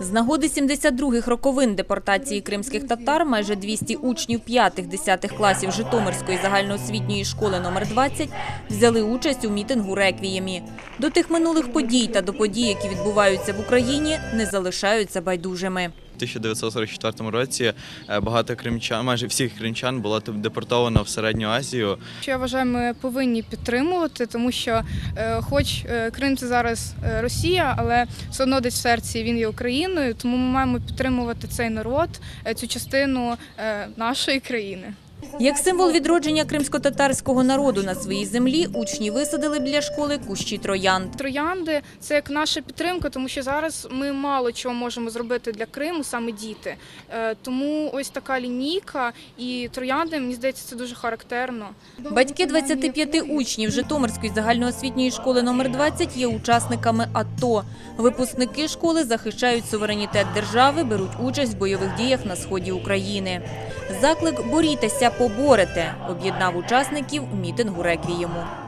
З нагоди 72-х роковин депортації кримських татар майже 200 учнів 5-10 класів Житомирської загальноосвітньої школи номер 20 взяли участь у мітингу «Реквіємі». До тих минулих подій та до подій, які відбуваються в Україні, не залишаються байдужими. У 1944 році е, багато кримчан, майже всіх кримчан було депортовано в середню Азію. Що я вважаю, ми повинні підтримувати, тому що, е, хоч е, Крим це зараз Росія, але все одно десь в серці він є Україною, тому ми маємо підтримувати цей народ, цю частину нашої країни. Як символ відродження кримсько-татарського народу на своїй землі, учні висадили біля школи кущі троянд. Троянди це як наша підтримка, тому що зараз ми мало чого можемо зробити для Криму, саме діти. Е, Тому ось така лінійка і троянди, мені здається, це дуже характерно. Батьки 25 учнів Житомирської загальноосвітньої школи номер 20 є учасниками АТО. Випускники школи захищають суверенітет держави, беруть участь в бойових діях на сході України. Заклик «Борітеся, поборете» об'єднав учасників мітингу «Реквієму».